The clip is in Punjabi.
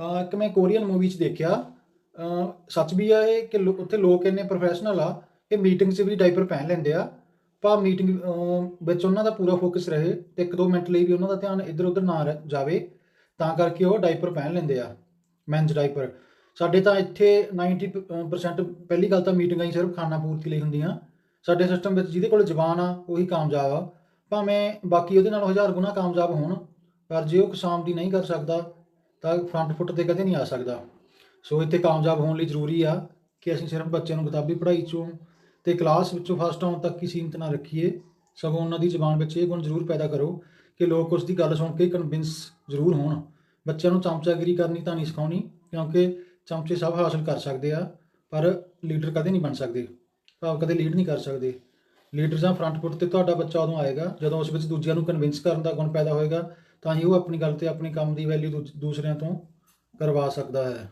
ਇੱਕ ਮੈਂ ਕੋਰੀਅਨ ਮੂਵੀ 'ਚ ਦੇਖਿਆ। ਸੱਚ ਵੀ ਆ ਇਹ ਕਿ ਲੋ- ਉੱਥੇ ਲੋਕ ਇੰਨੇ ਪ੍ਰੋਫੈਸ਼ਨਲ ਆ ਕਿ ਮੀਟਿੰਗ 'ਚ ਵੀ ਡਾਈਪਰ ਪਹਿਨ ਲੈਂਦੇ ਆ। ਪਰ ਮੀਟਿੰਗ ਵਿੱਚ ਉਹਨਾਂ ਦਾ ਪੂਰਾ ਫੋਕਸ ਰਹੇ ਤੇ ਇੱਕ ਦੋ ਮਿੰਟ ਲਈ ਵੀ ਉਹਨਾਂ ਦਾ ਧਿਆਨ ਇੱਧਰ ਉੱਧਰ ਨਾ ਰਹਿ- ਜਾਵੇ, ਤਾਂ ਕਰਕੇ ਉਹ ਡਾਈਪਰ ਪਹਿਨ ਲੈਂਦੇ ਆ ਮੈਨਜ਼ ਡਾਈਪਰ ਸਾਡੇ ਤਾਂ ਇੱਥੇ 90% ਪਹਿਲੀ ਗੱਲ ਤਾਂ ਮੀਟਿੰਗਾਂ ਹੀ ਸਿਰਫ ਖਾਣਾ ਪੂਰਤੀ ਲਈ ਹੁੰਦੀਆਂ। ਸਾਡੇ ਸਿਸਟਮ ਵਿੱਚ ਜਿਹਦੇ ਕੋਲ ਜ਼ਬਾਨ ਆ, ਉਹੀ ਕਾਮਯਾਬ ਆ। ਭਾਵੇਂ ਬਾਕੀ ਉਹਦੇ ਨਾਲ ਹਜ਼ਾਰ ਗੁਣਾ ਕਾਮਯਾਬ ਹੋਣ, ਪਰ ਜੇ ਉਹ ਕਿਸਾਨ ਦੀ ਨਹੀਂ ਕਰ ਸਕਦਾ ਤਾਂ ਫਰੰਟ ਫੁੱਟ ਤੇ ਕਦੇ ਨਹੀਂ ਆ ਸਕਦਾ। ਸੋ ਇੱਥੇ ਕਾਮਯਾਬ ਹੋਣ ਲਈ ਜ਼ਰੂਰੀ ਆ ਕਿ ਅਸੀਂ ਸਿਰਫ ਬੱਚਿਆਂ ਨੂੰ ਕਿਤਾਬੀ ਪੜ੍ਹਾਈ ਚੋਂ ਤੇ ਕਲਾਸ ਵਿੱਚੋਂ ਫਸਟ ਆਉਣ ਤੱਕ ਹੀ ਸੀਮਤ ਨਾ ਰੱਖੀਏ। ਸਗੋਂ ਉਹਨਾਂ ਦੀ ਜ਼ਬਾਨ ਵਿੱਚ ਇਹ ਗੁਣ ਜ਼ਰੂਰ ਪੈਦਾ ਕਰੋ ਕਿ ਲੋਕ ਉਸ ਦੀ ਗੱਲ ਸੁਣ ਕੇ ਕਨਵਿੰਸ ਜ਼ਰੂਰ ਹੋਣ। ਬੱਚਿਆਂ ਨੂੰ ਚਮਚਾਗਿਰੀ ਕਰਨੀ ਤਾਂ ਨਹੀਂ ਸਿਖਾਉਣੀ, ਕਿਉਂਕਿ ਚਮਚੇ ਸਭ ਹਾਸਲ ਕਰ ਸਕਦੇ ਆ, ਪਰ ਲੀਡਰ ਕਦੇ ਨਹੀਂ ਬਣ ਸਕਦੇ। ਭਾਵ ਕਦੇ ਲੀਡ ਨਹੀਂ ਕਰ ਸਕਦੇ। ਲੀਡਰ ਜਾਂ ਫਰੰਟ ਫੁੱਟ ਤੇ ਤੁਹਾਡਾ ਬੱਚਾ ਉਦੋਂ ਆਏਗਾ ਜਦੋਂ ਉਸ ਵਿੱਚ ਦੂਜਿਆਂ ਨੂੰ ਕਨਵਿੰਸ ਕਰਨ ਦਾ ਗੁਣ ਪੈਦਾ ਹੋਏਗਾ ਤਾਂ ਹੀ ਉਹ ਆਪਣੀ ਗੱਲ ਤੇ ਆਪਣੇ ਕੰਮ ਦੀ ਵੈਲਿਊ ਦੂਸਰਿਆਂ ਤੋਂ ਕਰਵਾ ਸਕਦਾ ਹੈ।